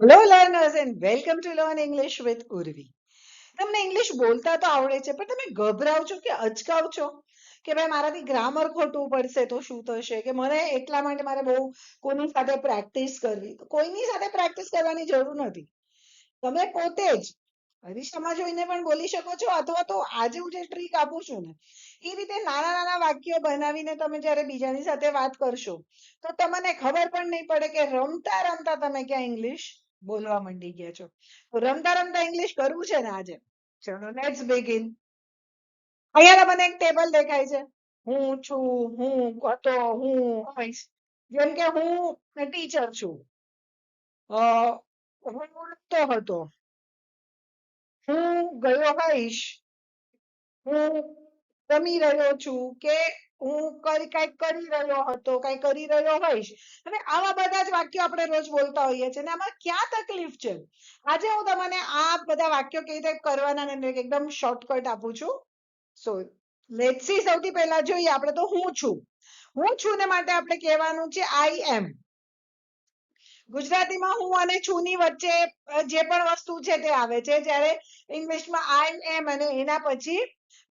Hello learners and welcome to learn English with Urvi તમને English બોલતા તો આવડે છે, પણ તમે ગભરાવ છો કે અચકાવ છો? કે ભાઈ, મારાથી ગ્રામર ખોટું પડશે તો શું થશે? કે મને એટલા માટે મારે બહુ કોની સાથે પ્રેક્ટિસ કરવી? કોઈની સાથે પ્રેક્ટિસ કરવાની જરૂર નથી. તમે પોતે જ અરીસામાં જોઈને પણ બોલી શકો છો, અથવા તો આજે હું જે ટ્રીક આપું છું ને, એ રીતે નાના નાના વાક્યો બનાવીને તમે જ્યારે બીજાની સાથે વાત કરશો, તો તમને ખબર પણ નહીં પડે કે રમતા રમતા તમે ક્યાં ઇંગ્લિશ બોલવા માંડી ગયા છો. તો રમતા રમતા ઇંગ્લિશ કરવું છે ને આજે? ચલો લેટ્સ બિગિન અહીંયા મને એક ટેબલ દેખાય છે. હું છું, હું, હતો, હું જેમ કે હું ટીચર છું. હું ઉડતો હતો. હું ગયો હોઈશ. હું રમી રહ્યો છું કે હું કઈ કંઈક કરી રહ્યો હતો, કઈ કરી રહ્યો હોઈશ. અને આવા બધા જ વાક્યો આપણે રોજ બોલતા હોઈએ છીએ અને આમાં ક્યાં તકલીફ છે? આજે હું તમને આ બધા વાક્યો કેવી રીતે કરવાના એકદમ શોર્ટકટ આપું છું. સો લેટ સી સૌથી પહેલા જોઈએ આપણે તો હું છું. હું છું ને માટે આપણે કહેવાનું છે આઈ એમ ગુજરાતીમાં હું અને છું ની વચ્ચે જે પણ વસ્તુ છે તે આવે છે. જ્યારે ઇંગ્લિશમાં આઈ એમ અને એના પછી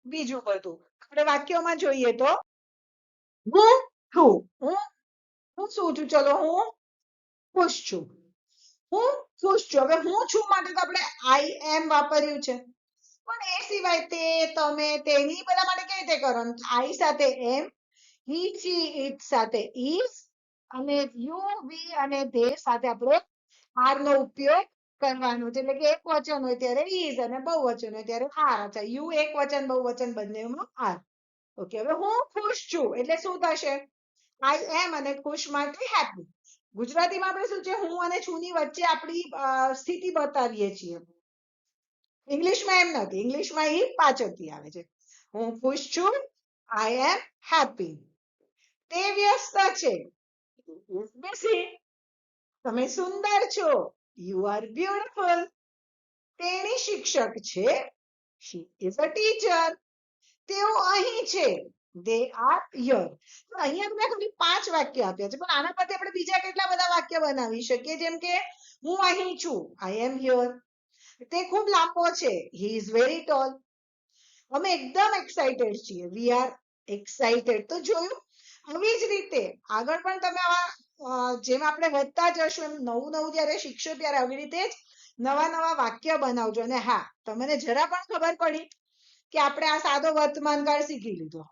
બીજું બધું. આપણે વાક્યોમાં જોઈએ તો હું છું હું હું શું છું ચલો હું ખુશ છું હું ખુશ છું હવે હું છું માટે તો આપણે આઈ એમ વાપર્યું છે પણ એ સિવાય તે તમે તેની બધા માટે કઈ રીતે કરો આઈ સાથે એમ હી ચી ઇટ સાથે ઇઝ અને યુ વી અને ધે સાથે આપણે આર નો ઉપયોગ કરવાનો છે એટલે કે એક વચન હોય ત્યારે ઇઝ અને બહુ વચન હોય ત્યારે આર અચ્છા યુ એક વચન બહુવચન બંનેમાં આર ઓકે હવે હું ખુશ છું, એટલે શું થશે? આઈ એમ અને ખુશ માટે હેપી ગુજરાતીમાં આપણે શું છે? હું અને છું ની વચ્ચે આપણી સ્થિતિ બતાવીએ છીએ. ઇંગ્લિશમાં એમ નથી, ઇંગ્લિશમાં એ પાછળથી આવે છે. હું ખુશ છું આઈ એમ હેપી તે વ્યસ્ત છે. તમે સુંદર છો. યુ આર બ્યુટીફુલ તેણી શિક્ષક છે. શી ઇઝ અ ટીચર તેઓ અહીં છે. દે આર યર અહીંયા મેં ખાલી પાંચ વાક્ય આપ્યા છે. પણ આના પરથી આપણે બીજા કેટલા બધા વાક્ય બનાવી શકીએ? જેમ કે, હું અહીં છું. આઈ એમ હિયર તે ખૂબ લાંબો છે. હી ઇઝ વેરી ટોલ અમે એકદમ એક્સાઇટેડ છીએ. વી આર એક્સાઇટેડ તો જોયું? આવી જ રીતે આગળ પણ તમે આવા જેમ આપણે વધતા જશું એમ નવું નવું જયારે શીખશો ત્યારે આવી રીતે જ નવા નવા વાક્ય બનાવજો. અને હા, તમને જરા પણ ખબર પડી કે આપણે આ સાદો વર્તમાનકાળ શીખી લીધો.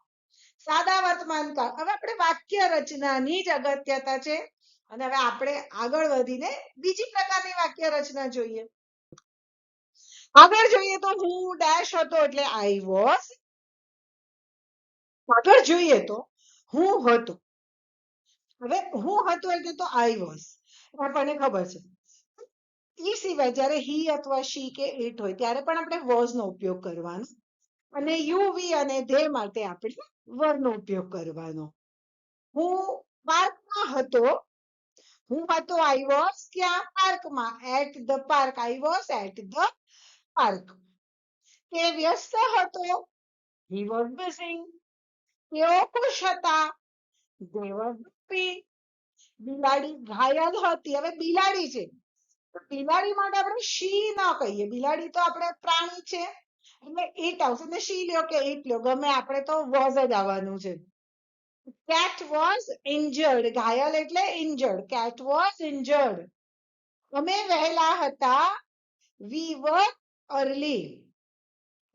સાદા વર્તમાનકાળ. હવે આપણે વાક્ય રચનાની જ અગત્યતા છે અને હવે આપણે આગળ વધીને બીજી પ્રકારની વાક્ય રચના જોઈએ. આગળ જોઈએ તો હું ડેશ હતો એટલે આઈ વોઝ આગળ જોઈએ તો હું હતો. હવે હું હતો એટલે તો આઈ વોઝ આપણને ખબર છે. એ સિવાય જ્યારે હી અથવા શી કે ઇટ હોય ત્યારે પણ આપણે વોઝ નો ઉપયોગ કરવાનો. અને યુવી અને ધે માટે આપણે વર ઉપયોગ કરવાનો. હું પાર્કમાં હતો. હું હતો આઈ વોઝ ક્યાં પાર્કમાં. At the park I was at the park તે વ્યસ્ત હતો. હી વોઝ બિઝી તેઓ ખુશ હતા. Were happy. બિલાડી ઘાયલ હતી. હવે બિલાડી છે. બિલાડી માટે આપણે શી ના કહીએ. બિલાડી તો આપણે પ્રાણી છે. એટલે ઈટ આવશે ને શી લ્યો કે ઈટ લ્યો ગમે આપણે તો વોઝ જ આવવાનું છે. કેટ વોઝ ઇન્જર્ડ ઘાયલ એટલે ઇન્જર્ડ કેટ વોઝ ઇન્જર્ડ અમે વહેલા હતા વી વર અર્લી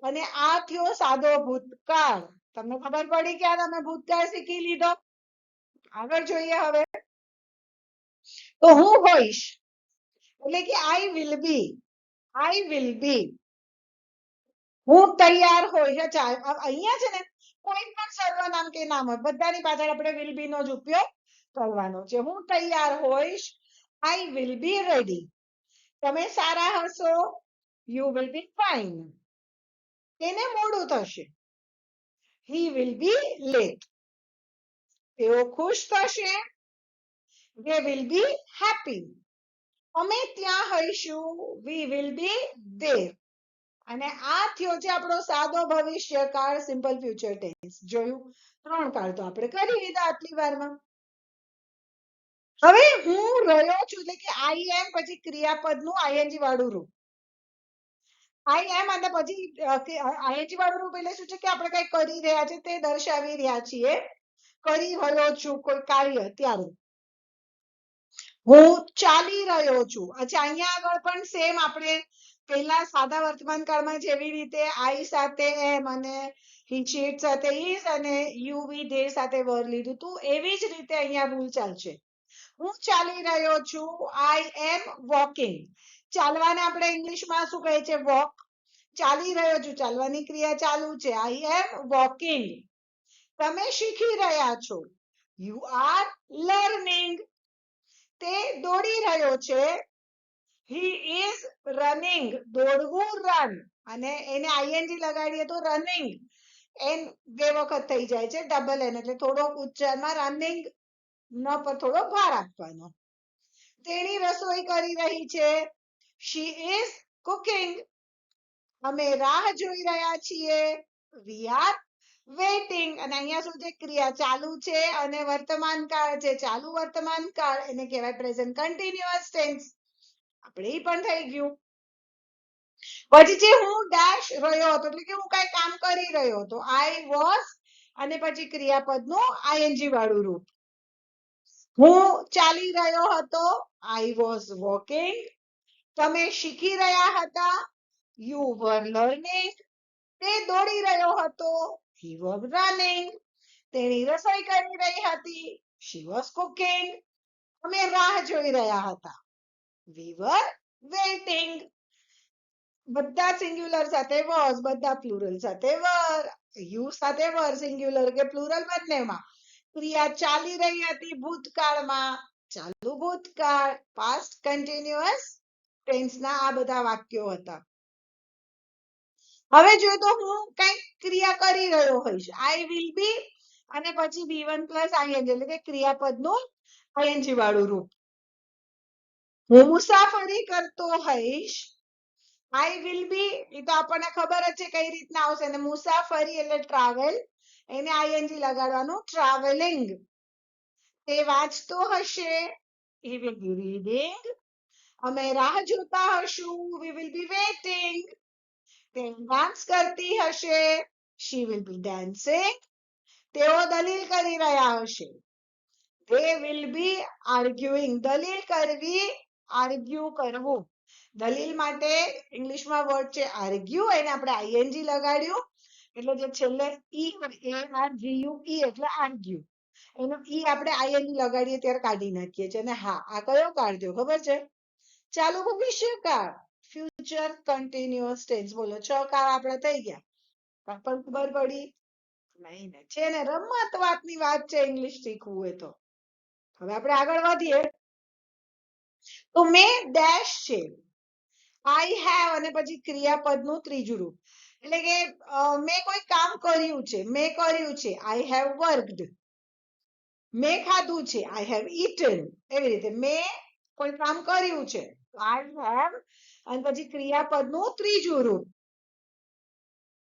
અને આ થયો સાદો ભૂતકાળ. તમને ખબર પડી કે તમે ભૂતકાળ શીખી લીધો? આગળ જોઈએ હવે. તો હું હોઈશ. એટલે કે I will be I will be હું તૈયાર હોય છે અહીંયા છે ને કોઈ પણ સર્વનામ કે નામ હોય, બધાની પાછળ આપણે વિલ બી નો જ ઉપયોગ કરવાનો છે. હું તૈયાર હોઈશ આઈ વિલ બી રેડી તમે સારા હશો યુ વિલ બી ફાઇન તેને મોડું થશે. હી વિલ બી લેટ તેઓ ખુશ થશે. They વિલ બી હેપી અમે ત્યાં હઈશું. વી વિલ બી there. અને આ થયો છે આપણો સાદો ભવિષ્યકાળ સિમ્પલ ફ્યુચર ટેન્સ જોયું? ત્રણ કાળ તો આપણે કરી લીધા આટલી વારમાં. હવે હું રહ્યો છું એટલે કે આઈ એમ પછી ક્રિયાપદનું આઈએનજી વાળું રૂપ. આઈ એમ અને પછી આઈએનજી વાળું રૂપ એટલે શું છે કે આપણે કઈ કરી રહ્યા છે તે દર્શાવી રહ્યા છીએ. કરી રહ્યો છું કોઈ કાર્ય ત્યારે. હું ચાલી રહ્યો છું. અચ્છા, અહીંયા આગળ પણ સેમ આપણે પહેલા સાદા વર્તમાન કાળમાં જેવી રીતે આઈ સાથે એમ અને હી સાથે ઇઝ અને યુ વી સાથે વર લીધું તું, એવી જ રીતે અહીંયા ભૂલ ચાલશે. હું ચાલી રહ્યો છું આઈ એમ વોકિંગ ચાલવાને આપણે ઇંગ્લિશમાં શું કહે છે? વોક ચાલી રહ્યો છું, ચાલવાની ક્રિયા ચાલુ છે. આઈ એમ વોકિંગ તમે શીખી રહ્યા છો. યુ આર લર્નિંગ તે દોડી રહ્યો છે. હી ઇઝ રનિંગ દોડવું રન અને એને આઈએનજી લગાડીએ તો રનિંગ એન બે વખત થઈ જાય છે ડબલ એન એટલે થોડોક ઉચ્ચારમાં રનિંગ ન પર થોડો ભાર આપવાનો. તેણી રસોઈ કરી રહી છે. શી ઇઝ કુકિંગ અમે રાહ જોઈ રહ્યા છીએ. વી આર વેઇટિંગ અને અહીંયા શું છે? ક્રિયા ચાલુ છે અને વર્તમાન કાળ છે. ચાલુ વર્તમાન કાળ એને કહેવાય પ્રેઝન્ટ કન્ટિન્યુઅસ ટેન્સ આપણે પણ થઈ ગયું. છે હું ડેશ રહ્યો હતો, એટલે કે હું કઈ કામ કરી રહ્યો હતો આઈ વોઝ અને પછી ક્રિયાપદનું આઈએનજી વાળું રૂપ. હું ચાલી રહ્યો હતો આઈ વોઝ વોકિંગ તમે શીખી રહ્યા હતા યુ વર લર્નિંગ તે દોડી રહ્યો હતો હી વોઝ રનિંગ તેણી રસોઈ કરી રહી હતી શી વોઝ કુકિંગ અમે રાહ જોઈ રહ્યા હતા. વી વર વેઇટિંગ બધા સિંગ્યુલર સાથે વોઝ બધા પ્લુરલ સાથે વર યુ સાથે વર સિંગ્યુલર કે પ્લુરલ બંનેમાં. ક્રિયા ચાલી રહી હતી ભૂતકાળમાં. ચાલુ ભૂતકાળ પાસ્ટ કન્ટિન્યુઅસ ટેન્સના આ બધા વાક્યો હતા. હવે જો તો હું કંઈક ક્રિયા કરી રહ્યો હોઈશ. આઈ વિલ બી અને પછી વી વન પ્લસ આઈએનજી એટલે કે ક્રિયાપદનું આઈએનજી વાળું રૂપ. હું મુસાફરી કરતો હઈશ આઈ વિલ બી એ તો આપણને ખબર જ છે કઈ રીતના આવશે. અને મુસાફરી એટલે ટ્રાવેલ એને આઈએનજી લગાડવાનું ટ્રાવેલિંગ તે વાંચતો હશે. He વિલ બી રીડિંગ અમે રાહ જોતા હશું. વી વિલ બી વેટિંગ તે ડાન્સ કરતી હશે. શી વિલ બી ડાન્સિંગ તેઓ દલીલ કરી રહ્યા હશે. They will be arguing. દલીલ કરવી આર્ગ્યુ કરવું. દલીલ માટે ઇંગ્લિશમાં વર્ડ છે આર્ગ્યુ, એને આપણે આઈએનજી લગાડ્યું. એટલે જે છેલ્લે ઈ એ આર જી યુ ઈ એટલે આર્ગ્યુ. એનો ઈ આપણે આઈએનજી લગાડીએ ત્યારે કાઢી નાખીએ છીએ. અને હા, આ કયો થયો ખબર છે? ચાલુ ભવિષ્યકાળ ફ્યુચર કન્ટિન્યુઅસ ટેન્સ બોલો. છ કાળ આપણે થઈ ગયા. પણ ખબર પડી? નહીં ને છે ને, રમત વાતની વાત છે, ઇંગ્લિશ શીખવું એ તો. હવે આપણે આગળ વધીએ. તો મેં ડેશ છે. આઈ હેવ અને પછી ક્રિયાપદનું ત્રીજું રૂપ. એટલે કે મેં કોઈ કામ કર્યું છે, મેં કર્યું છે આઈ હેવ વર્કડ મેં ખાધું છે આઈ હેવ ઈટન એવી રીતે મેં કોઈ કામ કર્યું છે આઈ હેવ અને પછી ક્રિયાપદનું ત્રીજું રૂપ.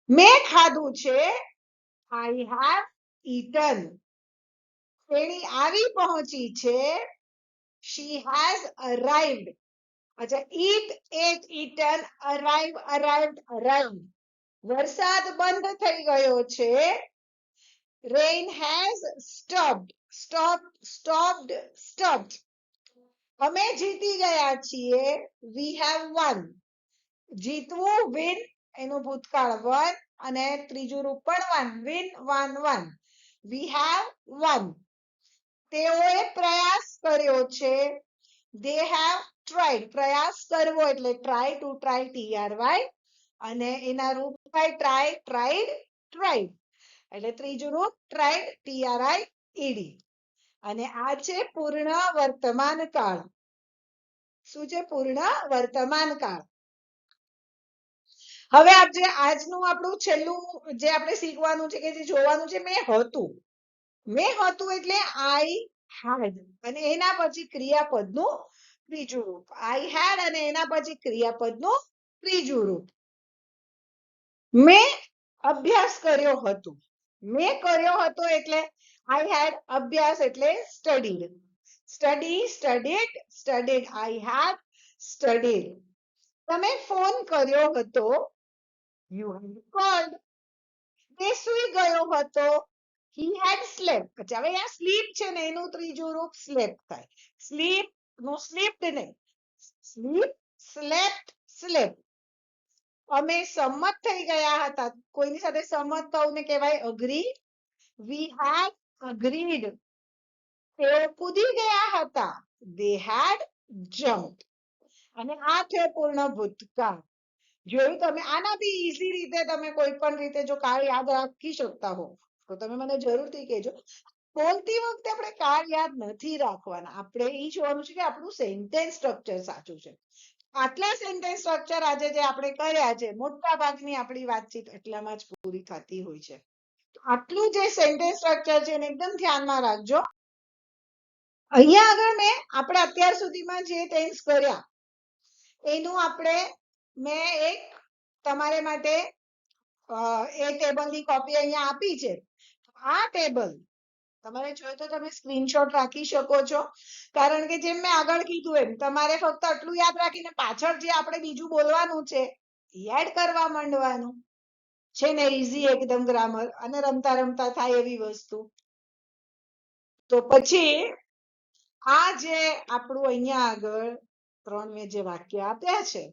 મેં ખાધું છે આઈ હેવ ઈટન શ્રેણી આવી પહોંચી છે she has arrived અચ્છા eat ate eaten arrive arrived arrived વરસાદ બંધ થઈ ગયો છે rain has stopped stopped stopped stopped અમે જીતી ગયા છીએ we have won જીતવું win એનું ભૂતકાળ won અને ત્રીજું રૂપ પણ won win won won we have won તેઓએ પ્રયાસ કર્યો છે. દે હેવ ટ્રાઈડ પ્રયાસ કરવો એટલે ટ્રાય ટુ ટ્રાય y, અને એના રૂપ થાય ટ્રાય ટ્રાઈડ ટ્રાઈડ એટલે ત્રીજું રૂપ ટ્રાઈડ i e અને આ છે પૂર્ણ વર્તમાન કાળ. શું છે પૂર્ણ વર્તમાન કાળ? હવે આપ જે આજનું આપણું છેલ્લું જે આપણે શીખવાનું છે કે જે જોવાનું છે, મેં હતું. મેં હતું એટલે આઈ હેડ અને એના પછી ક્રિયાપદનું ત્રીજું રૂપ. આઈ હેડ અને એના પછી ક્રિયાપદનું ત્રીજું રૂપ. મેં અભ્યાસ કર્યો હતો. મેં કર્યો હતો એટલે આઈ હેડ અભ્યાસ એટલે studied study studied studied I had studied તમે ફોન કર્યો હતો. યુ હેડ કોલ્ડ તે સૂઈ ગયો હતો. He head slept. પછી હવે આ સ્લીપ છે ને, એનું ત્રીજું રૂપ સ્લેપ થાય. સ્લીપનું સ્લીપ્ડ નહીં? સ્લીપ સ્લેપ્ટ સ્લેપ અમે સંમત થઈ ગયા હતા. કોઈની સાથે સંમત થવું કહેવાય અગ્રી વી હેડ અગ્રીડ તેઓ કૂદી ગયા હતા. દે હેડ જમ્પ અને આ છે પૂર્ણ ભૂતકાળ. જોયું તમે? આનાથી ઈઝી રીતે તમે કોઈ પણ રીતે જો કાળ યાદ રાખી શકતા હો. તો તમે મને જરૂરથી કહેજો. બોલતી વખતે આપણે કાર યાદ નથી રાખવાના. આપણે એ જોવાનું છે કે આપણું સેન્ટેન્સ સ્ટ્રક્ચર સાચું છે. આટલા સેન્ટેન્સ સ્ટ્રક્ચર આજે જે આપણે કર્યા છે મોટા ભાગની આપણી વાતચીત એટલામાં જ પૂરી થતી હોય છે. આટલું જે સેન્ટેન્સ સ્ટ્રક્ચર છે એને એકદમ ધ્યાનમાં રાખજો. અહીંયા આગળ મેં આપણે અત્યાર સુધીમાં જે ટેન્સ કર્યા, એનું આપણે મેં એક તમારે માટે એ ટેબલની કોપી અહીંયા આપી છે. આ ટેબલ. તમારે જોઈએ તો તમે સ્ક્રીનશોટ રાખી શકો છો. કારણ કે જેમ મેં આગળ કીધું એમ, તમારે ફક્ત આટલું યાદ રાખીને પાછળ જે આપણે બીજું બોલવાનું છે એડ કરવા માંડવાનું. છે ને ઈઝી એકદમ ગ્રામર અને રમતા રમતા થાય એવી વસ્તુ. તો પછી, આ જે આપણું અહીંયા આગળ ત્રણ મેં જે વાક્ય આપ્યા છે,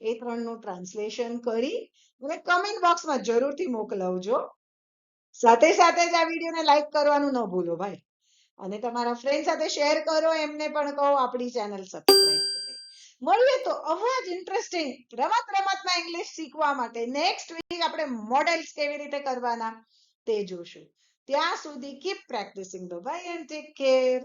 એ ત્રણનું ટ્રાન્સલેશન કરી મને કમેન્ટ બોક્સમાં જરૂરથી મોકલાવજો. સાથે સાથે જ આ વિડીયોને લાઈક કરવાનું ન ભૂલો ભાઈ. અને તમારા ફ્રેન્ડ સાથે શેર કરો, એમને પણ કહો આપણી ચેનલ સબસ્ક્રાઇબ કરે. મળીએ તો આવા જ ઇન્ટરેસ્ટિંગ રમત રમતમાં ઇંગ્લિશ શીખવા માટે નેક્સ્ટ વીક આપણે મોડેલ્સ કેવી રીતે કરવાના તે જોશું. ત્યાં સુધી keep practising the bye and take care